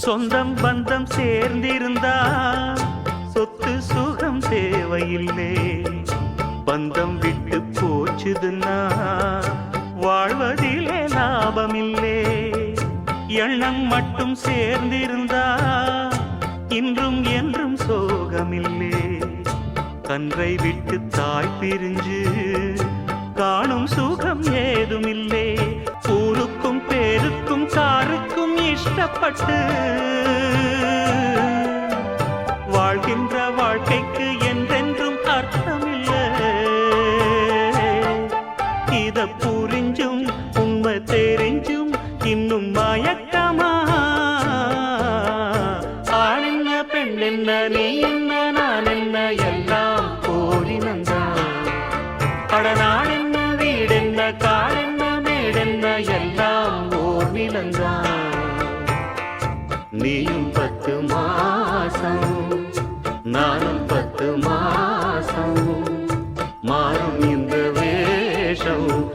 சொந்தம் பந்தம் சேர்ந்திருந்தா சொத்து சுகம் தேவையில்லை. பந்தம் விட்டு போச்சுதுன்னா வாழ்வதிலே லாபமில்லே. எண்ணம் மட்டும் சேர்ந்திருந்தா இன்றும் என்றும் சோகமில்லே. கன்றை விட்டு தாய் பிரிஞ்சு காணும் சுகம் ஏ கஷ்டப்பட்டு வாழ்கின்ற வாழ்க்கைக்கு என்றென்றும் அர்த்தமில்லை. இத புரிஞ்சும் உண்மை தெரிஞ்சும் இன்னும் மயக்கமா? ஆண் பெண் என்ன நீ என்ன நான் என்ன எல்லாம் போலினந்தான் அட நாடு என்ன வீடென்ன காடென்ன மேடென்ன எல்லாம் ஓர் நிலந்தான் நீயும் பத்து மாசம் நானும் பத்து மாசம் மாறும் இந்த வேஷம்.